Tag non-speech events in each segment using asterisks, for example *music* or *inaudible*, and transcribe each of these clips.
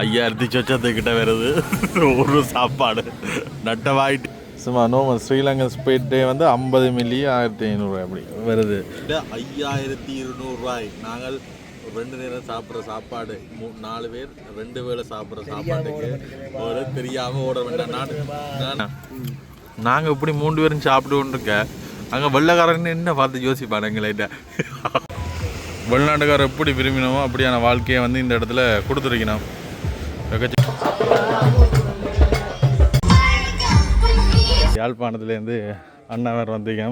ஐயாயிரத்தி சொச்சத்துக்கிட்ட *laughs* வருது ஒரு சாப்பாடு. நட்டவாயிட்டு. சும்மா நோமல் ஸ்ரீலங்கன் ஸ்பீட் டே வந்து ஐம்பது மில்லி ஆயிரத்தி ஐநூறு அப்படி வருது. ஐயாயிரத்தி இருநூறுவாய் நாங்கள் ரெண்டு நேரம் சாப்பிட்ற சாப்பாடு மூ நாலு பேர் ரெண்டு வேளை சாப்பிட்ற சாப்பாட்டுக்கு ஒரு தெரியாமல் ஓட வேண்டாம். நான் நாங்கள் இப்படி மூன்று பேரும் சாப்பிட்டு கொண்டிருக்க அங்கே வெள்ளைக்காரன் என்ன பார்த்து யோசிப்பாங்க எங்கள்கிட்ட. வெளிநாட்டுக்காரர் எப்படி விரும்பினோமோ அப்படியான வாழ்க்கையை வந்து இந்த இடத்துல கொடுத்துருக்கணும். யாழ்ப்பாணத்துலேருந்து அண்ணா வேறு வந்தீங்க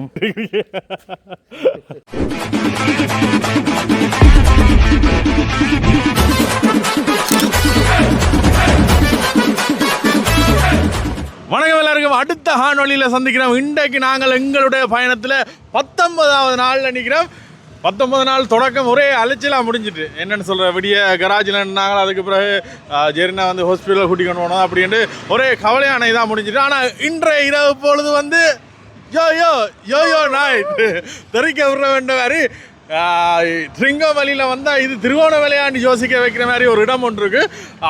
வணக்கம் எல்லாருக்கும். அடுத்த ஹானொலியில் சந்திக்கிறோம். இன்றைக்கு நாங்கள் எங்களுடைய பயணத்தில் பத்தொன்பதாவது நாளில் நிற்கிறோம். பத்தொன்பது நாள் தொடக்கம் ஒரே அலைச்சலாக முடிஞ்சிட்டு. என்னென்னு சொல்கிற விடிய கராஜில் நின்னாங்களோ அதுக்கு பிறகு ஜெரினா வந்து ஹாஸ்பிட்டலில் கூட்டிக்கொண்டு போனோம் அப்படின்ட்டு ஒரே கவலையான இதாக முடிஞ்சிட்டு. ஆனால் இன்றைய இரவு பொழுது வந்து யோ யோ யோ யோ நாய் தெரிக்க விட வேண்ட மாதிரி திருங்கமலையில் வந்தால் இது திருவோணமலையான்னு யோசிக்க வைக்கிற மாதிரி ஒரு இடம் ஒன்று இருக்கு.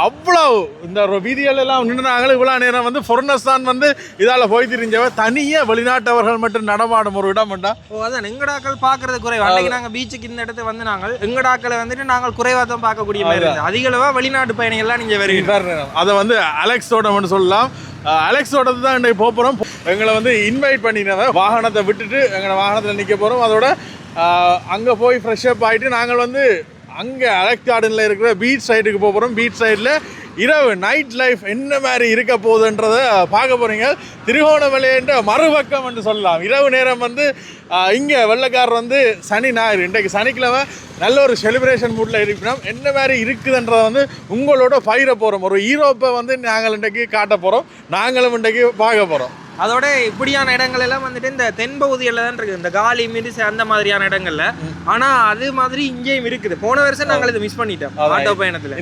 அவ்வளோ இந்த ஒரு வீதிகள் எல்லாம் நின்றுனாங்க இவ்வளோ நேரம் வந்து foreigners தான் வந்து இதால் போய் தெரிஞ்சவ தனியாக வெளிநாட்டவர்கள் மட்டும் நடமாடும் ஒரு இடம் உண்டா? ஓ அதான். எங்கடாக்கள் பார்க்கறது குறைவு. அன்னைக்கு நாங்கள் பீச்சுக்கு இந்த இடத்து வந்து நாங்கள் எங்கடாக்களை வந்துட்டு நாங்கள் குறைவாக தான் பார்க்கக்கூடிய மாதிரி இருந்தது. அதிக அளவாக வெளிநாட்டு பயணிகள்லாம் நீங்கள் வருவீங்க அதை வந்து அலெக்ஸோட மட்டும் சொல்லலாம். அலெக்ஸோட தான் இன்றைக்கு போக போகிறோம் எங்களை வந்து இன்வைட் பண்ணினவன் வாகனத்தை விட்டுட்டு எங்களை வாகனத்தில் நிற்க போகிறோம் அதோட அங்கே போய் ஃப்ரெஷ் அப் ஆகிட்டு நாங்கள் வந்து அங்கே அலெக்ஸ் கார்டனில் இருக்கிற பீச் சைடுக்கு போக போகிறோம் பீச் சைடில் இரவு நைட் லைஃப் என்ன மாதிரி இருக்க போகுதுன்றதை பார்க்க போகிறீங்க திருகோணமலைன்ற மறுபக்கம் என்று சொல்லலாம். இரவு நேரம் வந்து இங்கே வெள்ளைக்காரர் வந்து சனி ஞாயிறு. இன்றைக்கு சனிக்கிழமை நல்ல ஒரு செலிப்ரேஷன் மூடில் இருக்கிறோம் என்ன மாதிரி இருக்குதுன்றதை வந்து உங்களோட பயிர போகிறோம் ஒரு ஈரோப்பை வந்து நாங்கள் இன்றைக்கு காட்ட போகிறோம் நாங்களும் இன்றைக்கு பார்க்க போகிறோம் அதோட இப்படியான இடங்கள் எல்லாம் வந்துட்டு இந்த தென்பகுதியில் தான் இருக்குது. இந்த காலி மிரிசு அந்த மாதிரியான இடங்கள்ல. ஆனா அது மாதிரி இங்கேயும் இருக்குது. போன வருஷம் நாங்கள் இதை மிஸ் பண்ணிட்டோம். ஆட்டோ பயணத்துல.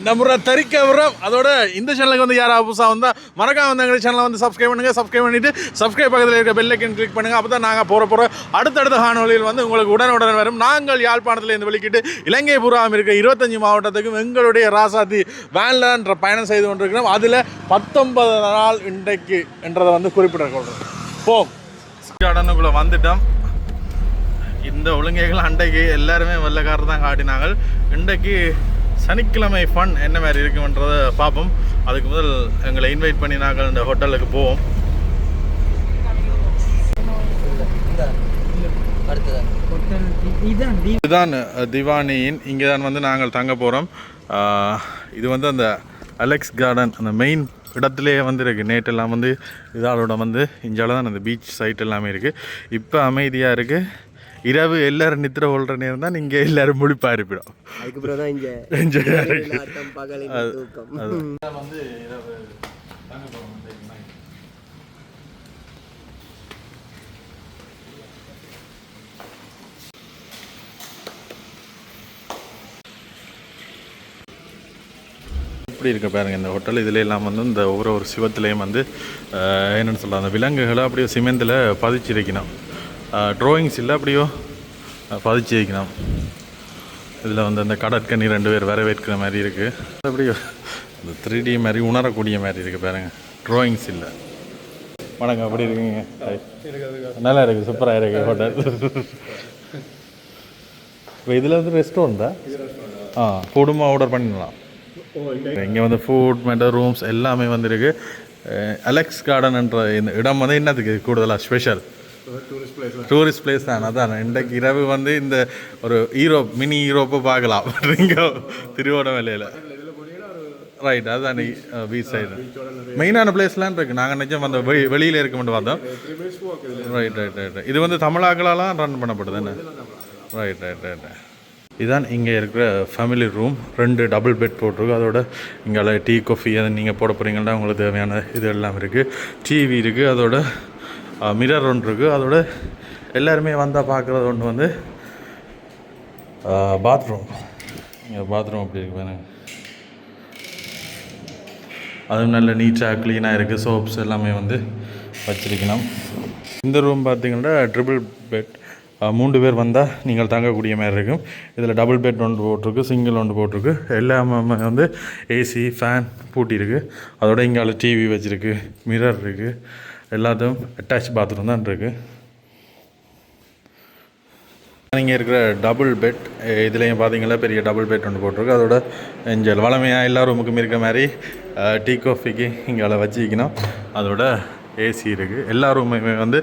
இந்த முறை தரிக்க விடுறோம் அதோட இந்த சேனலுக்கு வந்து யாராவது புதுசாக வந்தால் மறக்காம வந்து எங்கள் சேனலை வந்து சப்ஸ்கிரைப் பண்ணுங்கள் சப்ஸ்கிரைப் பண்ணிவிட்டு சப்ஸ்கிரைப் பக்கத்தில் இருக்க பெல் ஐக்கன் கிளிக் பண்ணுங்கள் அப்போ தான் நாங்கள் போகிற போகிற அடுத்தடுத்த காணொலியில் வந்து உங்களுக்கு உடனுடன் வரும். நாங்கள் யாழ்ப்பாணத்தில் இருந்து வெளிக்கிட்டு இலங்கை புறாம் இருக்க இருபத்தஞ்சி மாவட்டத்துக்கும் எங்களுடைய ராசாத்தி வேன்லன்ற பயணம் செய்து கொண்டிருக்கிறோம். அதில் பத்தொன்பது நாள் இன்றைக்கு என்றதை வந்து குறிப்பிடக்கூடாது போ. கார்டனுக்குள்ளே வந்துட்டோம். இந்த ஒழுங்கைகள் அன்றைக்கு எல்லாருமே வெள்ளைக்காரர் தான் காட்டினாங்க இன்றைக்கு சனிக்கிழமை ஃபன் என்ன மாதிரி இருக்குன்றதை பார்ப்போம். அதுக்கு முதல் எங்களை இன்வைட் பண்ணி நாங்கள் இந்த ஹோட்டலுக்கு போவோம். இதுதான் இதுதான் திவானியின் இங்கே தான் வந்து நாங்கள் தங்க போகிறோம் இது வந்து அந்த அலெக்ஸ் கார்டன் அந்த மெயின் இடத்துலையே வந்து இருக்குது நேட்டெல்லாம் வந்து இதாலோட வந்து இஞ்சால தான் அந்த பீச் சைட் எல்லாமே இருக்குது இப்போ அமைதியாக இருக்குது இரவு எல்லாரும் நித்திர கொள்கிற நேரம் தான் இங்கே எல்லாரும் முழிப்பாக இருப்பிடும் அதுக்கப்புறம் தான் இங்க என்ஜாய் *laughs* வந்து இரவு தங்க போகிறோம் இப்படி இருக்க பாருங்க இந்த ஹோட்டல் இதுல எல்லாம் வந்து இந்த ஒவ்வொரு ஒரு சிவத்துலேயும் வந்து என்னன்னு சொல்லலாம் அந்த விலங்குகளை அப்படியே சிமெந்தில் பதிச்சு வைக்கணும் ட்ராயிங்ஸ் இல்லை அப்படியோ? பதிச்சு வைக்கணும் இதில் வந்து அந்த கடற்கனி ரெண்டு பேர் வரவேற்கிற மாதிரி இருக்குது அப்படியோ இந்த த்ரீ டி மாதிரி உணரக்கூடிய மாதிரி இருக்குது பாருங்க ட்ராயிங்ஸ் இல்லை. வணக்கம் எப்படி இருக்கீங்க. நல்லா இருக்குது சூப்பராக இருக்குது ஹோட்டல் இப்போ இதில் வந்து ரெஸ்டாரண்ட்டா ஆ? ஃபுட்டுமா ஆர்டர் பண்ணிடலாம். இங்கே வந்து ஃபுட் மெட்டர் ரூம்ஸ் எல்லாமே வந்துருக்கு. அலெக்ஸ் கார்டன்ன்ற இந்த இடம் வந்து என்னத்துக்கு கூடுதலாக ஸ்பெஷல் டூரிஸ்ட் பிளேஸ் தான். அதான். இன்றைக்கு இரவு வந்து இந்த ஒரு ஈரோப் மினி ஈரோப்பை பார்க்கலாம். இங்கே திருவோணமலையில் ரைட் அதுதான் பீச் சைடு மெயினான பிளேஸ்லாம் இருக்கு. நாங்கள் நிஜம் அந்த வெளி வெளியில் இருக்க மட்டும் பார்த்தோம் ரைட் ரைட் ரைட் இது வந்து தமிழாக்களாலாம் ரன் பண்ணப்படுது ரைட் ரைட் ரைட் இதுதான் இங்கே இருக்கிற ஃபேமிலி ரூம் ரெண்டு டபுள் பெட் போட்டிருக்கு. அதோட இங்கே டீ காஃபி அதை நீங்கள் போட போகிறீங்கன்னா உங்களுக்கு தேவையான இது எல்லாம் இருக்குது டிவி இருக்குது அதோட மிரர் ஒன்று இருக்குது அதோட எல்லாருமே வந்தால் பார்க்குறது ஒன்று வந்து பாத்ரூம் இங்கே பாத்ரூம் அப்படி இருக்கு பாருங்க. அதுவும் நல்ல நீட்டாக க்ளீனாக இருக்குது சோப்ஸ் எல்லாமே வந்து வச்சிருக்கணும். இந்த ரூம் பார்த்தீங்கன்னா ட்ரிபிள் பெட் மூன்று பேர் வந்தால் நீங்கள் தங்கக்கூடிய மாதிரி இருக்கும். இதில் டபுள் பெட் ஒன்று போட்டிருக்கு சிங்கிள் ஒன்று போட்டிருக்கு. எல்லாமே வந்து ஏசி ஃபேன் பூட்டியிருக்கு அதோட இங்கே டிவி வச்சுருக்கு மிரர் இருக்குது எல்லாத்தையும் அட்டாச் பாத்ரூம் தான் இருக்குது இங்கே இருக்கிற டபுள் பெட் இதுலேயும் பார்த்தீங்கன்னா பெரிய டபுள் பெட் ஒன்று போட்டிருக்கு. அதோட இஞ்சல் வளமையாக எல்லா ரூமுக்கும் இருக்க மாதிரி டீ காஃபிக்கு இங்கே வச்சுக்கணும். அதோட ஏசி இருக்குது எல்லா ரூமுமே வந்து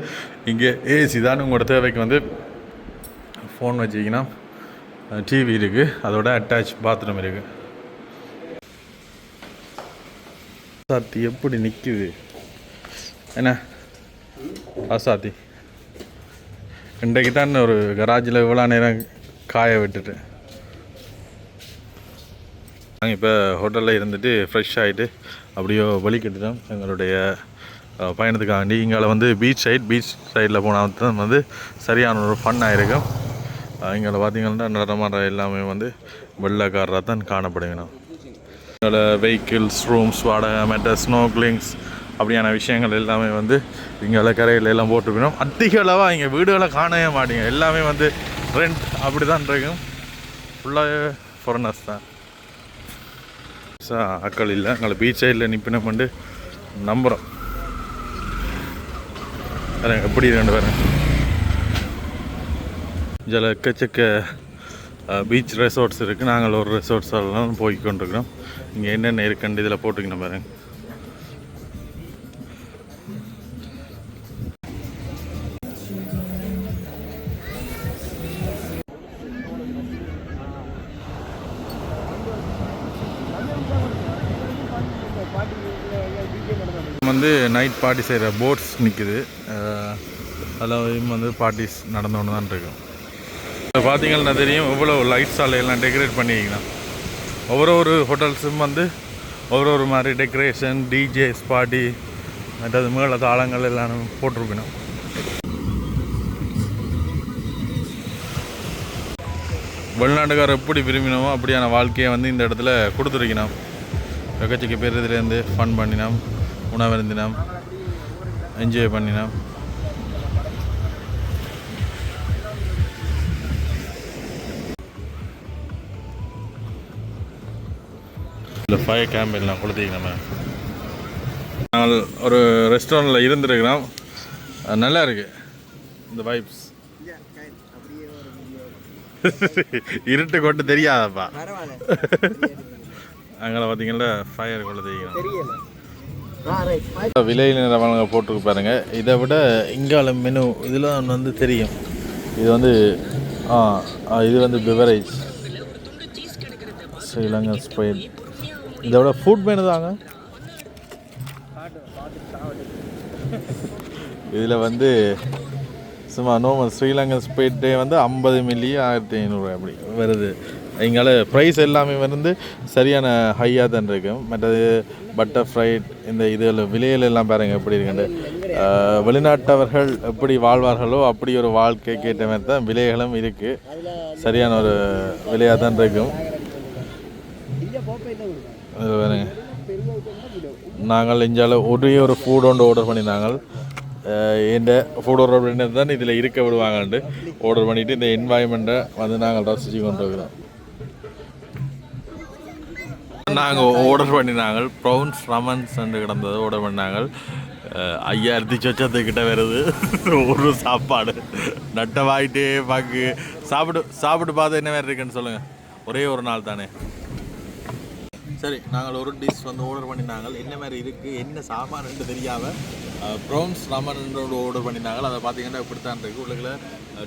இங்கே ஏசி தான். உங்களோட தேவைக்கு வந்து ஃபோன் வச்சிங்கன்னா டிவி இருக்குது அதோட அட்டாச் பாத்ரூம் இருக்குது சாத்தி எப்படி நிற்குது என்ன? அசாத்தி இன்றைக்கு தான் ஒரு கராஜில் இவ்வளோ நேரம் காய விட்டுட்டு. நாங்கள் இப்போ ஹோட்டலில் இருந்துட்டு ஃப்ரெஷ் ஆகிட்டு அப்படியோ வலிக்கிட்டுட்டோம் எங்களுடைய பயணத்துக்காக. பயணத்துக்காண்டி இங்கால வந்து பீச் சைட் பீச் சைடில் போனால் தான் வந்து சரியான ஒரு ஃபன் ஆகிருக்கும் இங்கே பார்த்தீங்கன்னா நடமாட எல்லாமே வந்து வெள்ளக்காரராக தான் காணப்படுங்கண்ணா இதோட வெஹிக்கிள்ஸ் ரூம்ஸ் வாடகை மற்ற ஸ்னோக்லிங்ஸ் அப்படியான விஷயங்கள் எல்லாமே வந்து இங்கே கரையில் எல்லாம் போட்டுருக்கணும் அதிக அளவாக இங்கே வீடுகளை காணவே மாட்டீங்க. எல்லாமே வந்து ரெண்ட் அப்படி தான் இருக்கும் ஃபுல்லாக ஃபாரினர்ஸ் தான். பெருசா இல்லை. எங்களை பீச் சைடில் நிற்பினம் பண்ணிட்டு நம்புகிறோம் பாருங்க எப்படி ரெண்டு பாருங்க. இதில் எக்கச்சக்க பீச் ரெசார்ட்ஸ் இருக்குது நாங்கள் ஒரு ரெசார்ட்ஸ் எல்லாம் போய் கொண்டிருக்கிறோம் இங்கே என்னென்ன இருக்குன்னு இதில் போட்டுக்கணும் பாருங்க. வந்து நைட் பார்ட்டி செய்கிற போட்ஸ் நிற்குது அதில் வந்து பார்ட்டிஸ் நடந்தோன்னு தான் இருக்கும். இப்போ பார்த்தீங்கன்னா தெரியும் எவ்வளோ லைட்ஸால் எல்லாம் டெக்கரேட் பண்ணிக்கலாம் ஒவ்வொரு ஒரு ஹோட்டல்ஸும் வந்து ஒவ்வொரு ஒரு மாதிரி டெக்கரேஷன் டிஜேஸ் பார்ட்டி மற்றது மேல தாளங்கள் எல்லாம் போட்டிருக்கணும். வெளிநாட்டுக்காரர் எப்படி விரும்பினோமோ அப்படியான வாழ்க்கையை வந்து இந்த இடத்துல கொடுத்துருக்கணும். எக்கச்சக்க பேர் இதுலேருந்து ஃபன் பண்ணினோம். உணவருந்தினோம். என்ஜாய் பண்ணினோம். இல்லை ஃபயர் கேம்ப் எல்லாம் கொடுத்தீங்க நம்ம. நாங்கள் ஒரு ரெஸ்டாரண்ட்டில் இருந்துருக்கிறோம். நல்லா இருக்கு. இந்த வைப்ஸ் *laughs* இருட்டு கொண்டு தெரியாதப்பா. அங்கே பார்த்தீங்கன்னா ஃபயர் கொடுத்தீங்க. தெரியல. ஆ நிறவனங்க போட்டிருக்கு பாருங்க. இதை விட இங்கால மெனு இதெல்லாம் வந்து தெரியும். இது வந்து ஆ இது வந்து பிவரேஜ் ஸ்ரீலங்கா ஸ்பெயின் இதை விட ஃபுட் மெனு தாங்க. இதில் வந்து சும்மா நோமல் ஸ்ரீலங்கா ஸ்பெயிட்டே வந்து ஐம்பது மில்லி ஆயிரத்தி ஐநூறுரூவா அப்படி வருது. இங்கால ப்ரைஸ் எல்லாமே வந்து சரியான ஹையாக தான் இருக்கும் மற்றது பட்டர்ஃப்ரைட் இந்த இதில் விலையில எல்லாம் பாருங்க எப்படி இருக்குன்னு வெளிநாட்டவர்கள் எப்படி வாழ்வார்களோ அப்படி ஒரு வாழ்க்கை கேட்ட மாதிரி தான் விலைகளும் இருக்குது சரியான ஒரு விலையாக தான் இருக்கும் இது பாருங்க. நாங்கள் இஞ்சால ஒரே ஒரு ஃபுட் ஒன்று ஆர்டர் பண்ணியிருந்தாங்க. எந்த ஃபுட் ஆர்டர் பண்ணிட்டு தான் இதில் இருக்க விடுவாங்கன்ட்டு ஆர்டர் பண்ணிவிட்டு இந்த என்வாயன்மெண்ட்டை வந்து நாங்கள் ரசித்து கொண்டு இருக்கிறோம். நாங்கள் ஆர்டர் பண்ணினாங்க. ப்ரௌன்ஸ் ரமன்ஸ் என்று கிடந்தது ஆர்டர் பண்ணாங்க. அஹ், ஐயாயிரத்தி சொச்சத்துக்கிட்ட வருது. *laughs* ஒரு சாப்பாடு. நட்டவாயிட்டே பாக்கு. சாப்பிட்டு சாப்பிட்டு பார்த்து என்ன மாதிரி இருக்குன்னு சொல்லுங்கள் ஒரே ஒரு நாள் தானே. சரி நாங்கள் ஒரு டிஷ் வந்து ஆர்டர் பண்ணினாங்க. என்ன மாதிரி இருக்குது என்ன சாமான்ட்டு தெரியாமல் ப்ரௌன்ஸ் ரமன் ஆர்டர் பண்ணினாங்க. அதை பார்த்தீங்கன்னா இப்படி தான் இருக்குது உள்ளுக்குள்ள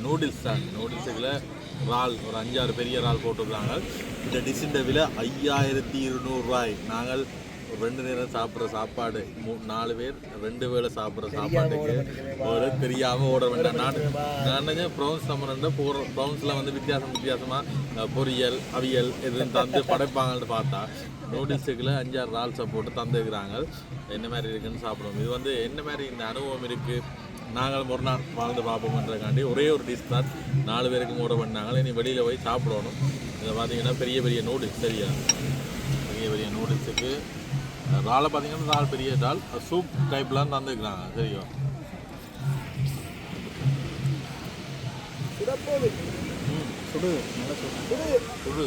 நூடுல்ஸ் தான். நூடுல்ஸுக்குள்ள இறால் ஒரு அஞ்சாறு பெரிய இறால் போட்டிருக்காங்க. இந்த டிஷ்ஷின் விலை ஐயாயிரத்தி இருநூறுவாய் நாங்கள் ரெண்டு நேரம் சாப்பிட்ற சாப்பாடு மூ நாலு பேர் ரெண்டு வேளை சாப்பிட்ற சாப்பாட்டுக்கு ஒரு தெரியாமல் ஆர்டர் பண்ணேன் நான் நான் நினைச்சேன் ப்ரௌன்ஸ் நம்ம போகிற ப்ரௌன்ஸில் வந்து வித்தியாசம் வித்தியாசமாக பொரியல் அவியல் எதுவும் தந்து படைப்பாங்கன்னு பார்த்தா நூடுல்ஸுக்குள்ள அஞ்சாறு ரால்ஸை போட்டு தந்துக்கிறாங்க. என்ன மாதிரி இருக்குன்னு சாப்பிடுவோம். இது வந்து என்ன மாதிரி இந்த அனுபவம் இருக்குது நாங்கள் ஒரு நாள் வாழ்ந்து பார்ப்போம்ன்றக்காண்டி ஒரே ஒரு டிஷ் தான். நாலு பேருக்கும் கூட பண்ணாங்க இனி வெளியில் போய் சாப்பிடணும். இதை பார்த்தீங்கன்னா பெரிய பெரிய நூடுல்ஸ் சரியா? பெரிய பெரிய நூடுல்ஸுக்கு இறாலை பார்த்தீங்கன்னா இறால் பெரிய இறால். சூப் டைப்லாம் தந்துருக்குறாங்க. சரியா? சுடு. சுடு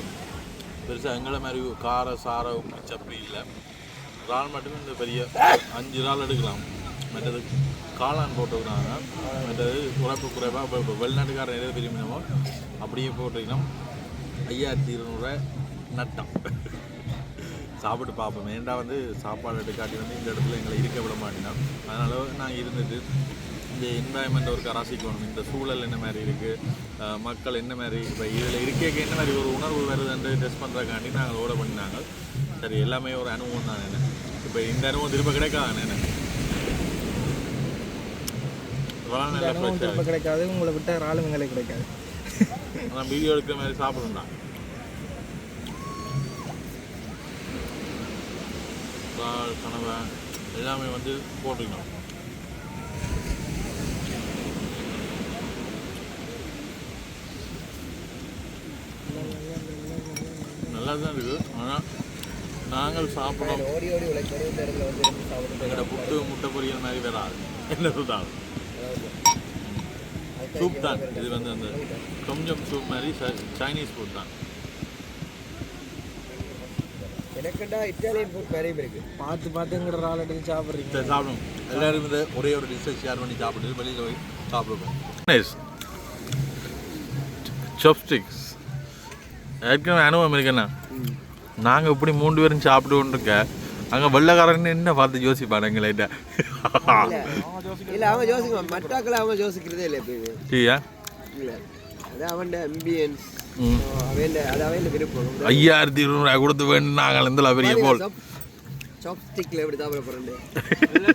பெருசாக எங்களை மாதிரி கார சார உப்பு சப்பி இல்லை. இறால் மட்டும் இந்த பெரிய அஞ்சு இறால் எடுக்கலாம். மற்றது காளான் போட்டுக்கிறாங்க. மற்றது உழைப்பு குறைவாக இப்போ இப்போ வெளிநாட்டுக்காரன் எதாவது விரும்பினமோ அப்படியே போட்டிங்கன்னா ஐயாயிரத்தி இருநூறுவா நட்டம். சாப்பிட்டு பார்ப்போம். ஏண்டா வந்து சாப்பாடு எடுக்காட்டி வந்து இந்த இடத்துல எங்களை இருக்க விட மாட்டேன் அதனால் நாங்கள் இருந்துட்டு இந்த என்வாயன்மெண்ட் ஒரு கராசிக்கணும் இந்த சூழல் என்ன மாதிரி இருக்குது மக்கள் என்ன மாதிரி இப்போ இதில் இருக்கேக்க என்ன மாதிரி ஒரு உணர்வு வருதுன்னு டெஸ்ட் பண்ணுறக்காண்டி நாங்கள் ஓட பண்ணினாங்க. சரி எல்லாமே ஒரு அனுபவம் தான் என்ன? இப்போ இந்த அனுபவம் திரும்ப கிடைக்காது என்ன? நல்ல அனுபவம் திரும்ப கிடைக்காது. உங்களை விட்ட இறாலும் கிடைக்காது. நான் வீடியோ எடுக்கிற மாதிரி சாப்பிடணும்டா. இறால், கனவை எல்லாமே வந்து போட்டுக்கணும். நல்லா தான் இருக்குது. ஆனால் நாங்கள் இந்த சாப்பிட்டு எங்களோட புட்டு முட்டை பொரியல் மாதிரி வராது என்ன சொல்றாங்க? சூப் தான். இது வந்து அந்த கொஞ்சம் சூப் மாதிரி ச- சைனீஸ் ஃபுட் தான். எனக்குண்டா இட்டாலியன் ஃபுட் நிறைய இருக்கு. பார்த்து பார்த்துங்கிற இறால் எடுத்து சாப்பிட்றீங்க. சாப்பிடும் எல்லாரும் இந்த ஒரே ஒரு டிஷ்ஷை ஷேர் பண்ணி சாப்பிட்டு வெளியில் போய் சாப்பிடுவோம். நைஸ் சாப்ஸ்டிக்ஸ் ஏற்கனவே அனுபவம் இருக்குண்ணா. நாங்கள் இப்படி மூன்று பேரும் சாப்பிட்டு கொண்டிருக்க அங்கே வெள்ளைக்காரன் என்ன பார்த்து யோசிப்பாங்க எங்கள்கிட்ட இல்ல அவன் யோசிக்குவான் மட்டாக்களை அவன் யோசிக்கிறதே இல்லை எப்பயுமே. சரியா இல்ல. அது அவன் அம்பியன்ஸ் ஐயாயிரத்தி இருநூறுவா கொடுத்து வேணும் நாங்கள் இந்த பெரிய போல்.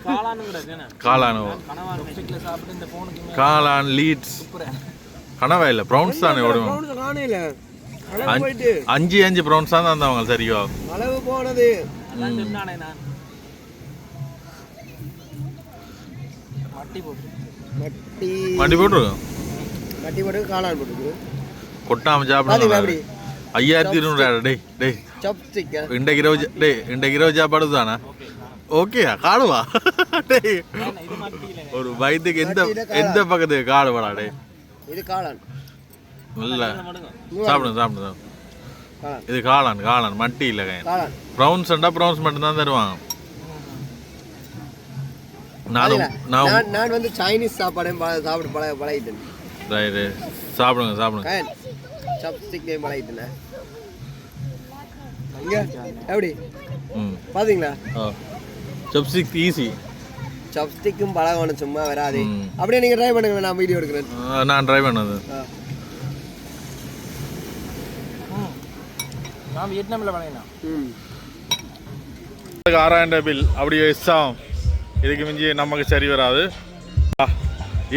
காளானு காளானோ? கனவா சாப்பிட்டு இந்த ஃபோனுக்கு காளான் லீட்ஸ் கனவா இல்லை ப்ரௌன்ஸ் தானே ஓடுவோம். அஞ்சு அஞ்சு ப்ரௌன்ஸ் தான் தந்தவங்க சரியோ அளவு போனது. அதான் சொன்னானே நான். மட்டி போட்டு மட்டி. வண்டி போட்டுருக்கோம் மட்டி போட்டு காளான் போட்டுருக்கு கொட்டாம? சாப்பிடணும் ஐயாயிரத்தி இருநூறுவா டேய் டேய். சாப்ஸ்டிக் இன்றைக்கு இரவு டேய் இன்றைக்கு இரவு சாப்பாடு தானே? ஓகேயா காடுவா? டேய். இது மட்டி இல்லை ஒரு வயிற்றுக்கு எந்த எந்த பக்கத்துக்கு காடுவாடா டேய். இது காளான். நல்ல. மடுங்க. சாப்பிடுங்க சாப்பிடுங்க காளான் இது காளான் காளான் மட்டி இல்லை காளான். ப்ரௌன்ஸ்ண்டா ப்ரௌன்ஸ் மட்டும்தான் தருவாங்க. நான் நான் நான் வந்து சைனீஸ் சாப்பாடையும் பழ சாப்பிட்டு பழக பழகிட்டேன். ரைட்டு சாப்பிடுங்க சாப்பிடுங்க. கயன் சாப்ஸ்டிக்லையும் பழகிட்டேன். இங்க எப்படி? ம். பாத்தீங்களா? ஓ சப்ஸ்டிக் ஈஸி சாப்ஸ்டிக்கும் பழகணும் சும்மா வராது. அப்படியே நீங்க ட்ரை பண்ணுங்க நான் வீடியோ எடுக்கிறேன். நான் ட்ரை பண்ணது ஆ. ம் நான் வியட்நாமில் வளையனா ம். ஆறாயிரம் பில். அப்படியே இஷ்டம் இதுக்கு மிஞ்சி நமக்கு சரி வராது.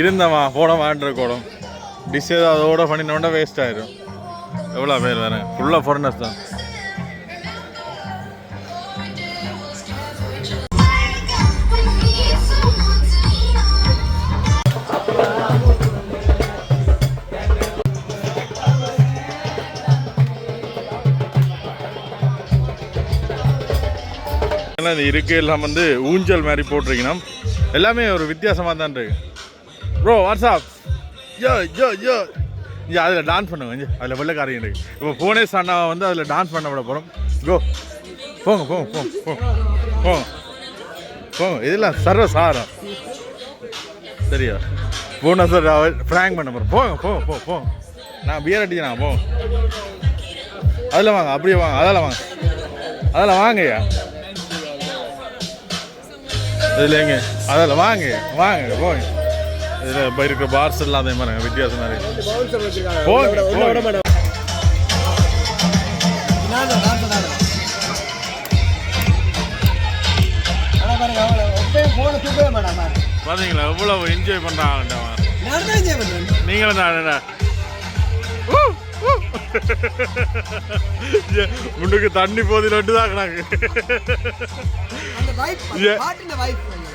இருந்தவா போட மாட்டிருக்கோடும் டிஷ் ஏதாவது அதோட பண்ணினோட வேஸ்ட் ஆயிடும் எவ்வளோ பேர் வேறு ஃபுல்லாக ஃபாரினர்ஸ் தான். எல்லாம் இந்த எல்லாம் வந்து ஊஞ்சல் மாதிரி போட்டிருக்கணும். எல்லாமே ஒரு வித்தியாசமாக தான் இருக்கு. ப்ரோ வாட்ஸ்அப் யோ யோ யோ இங்கே அதில் டான்ஸ் பண்ணுங்க. இங்கே அதில் வெள்ளக்காரங்க இருக்கு. இப்போ புவனேஷ் அண்ணா வந்து அதில் டான்ஸ் பண்ண விட போகிறோம் கோ போங்க போங்க போங்க போங்க போங்க. போங்க. இதெல்லாம் சர்வ சாரம். சரியா? புவனேஸ்வர் ஃப்ராங்க் பண்ண போகிறோம் போங்க போங்க போ போங்க. நான் பியர் அடிக்கிறேன் போங்க. அதில் வாங்க அப்படியே வாங்க. அதில் வாங்க. அதில் வாங்கய்யா. இதில் எங்க அதில் வாங்க வாங்க போங்க இதில் இப்போ இருக்கிற பார்ஸ் எல்லாம் அதே மாதிரி வித்தியாசம் நிறைய போங்க, போங்க. மாட்டாங்க. நானு, நானு, நானு. ஆனா பாருங்க, அவங்கள எப்பயும் phone அ தூக்கவே மாட்டான் பாரு. பார்த்தீங்களா எவ்வளோ என்ஜாய் நான் பண்றேன். நீங்களும் தான் முன்னுக்கு தண்ணி போதில் தான் நாங்கள்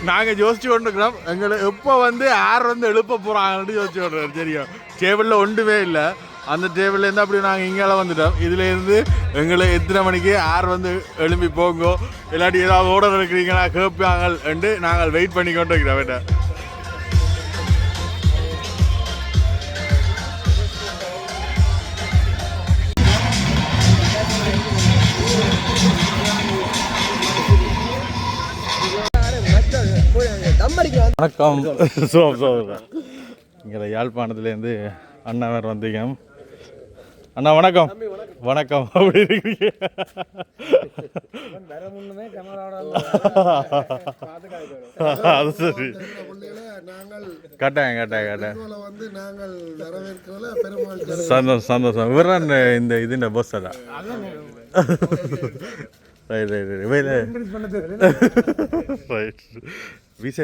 நாங்கள் யோசிச்சு கொண்டிருக்கிறோம். எங்களை எப்போ வந்து யார் வந்து எழுப்ப போகிறாங்கன்னு யோசிச்சு கொண்டிருக்கோம் தெரியும் டேபிளில் ஒன்றுமே இல்லை. அந்த டேபிள்லேருந்து அப்படி நாங்கள் இங்கே வந்துட்டோம். இதுலேருந்து எங்களை எத்தனை மணிக்கு யார் வந்து எழும்பி போங்கோ? இல்லாட்டி ஏதாவது ஓடர் இருக்கிறீங்களா கேட்பாங்க என்று நாங்கள் வெயிட் பண்ணி கொண்டு இருக்கிறோம் வணக்கம். சோ சோ இங்கே யாழ்ப்பாணத்துலேருந்து அண்ணா வேறு வந்தீங்க அண்ணா வணக்கம். வணக்கம். அப்படி இருக்கீங்க. அது சரி. நாங்கள் கட்டாயம் கட்டாயம் கட்டாயம். இதுல வந்து நாங்கள் வரவேற்கிறதுல பெருமாள் சந்தோஷம் சந்தோஷம். இவர் இந்த இதுன்ற பஸ் அதான். Right right right right right விசே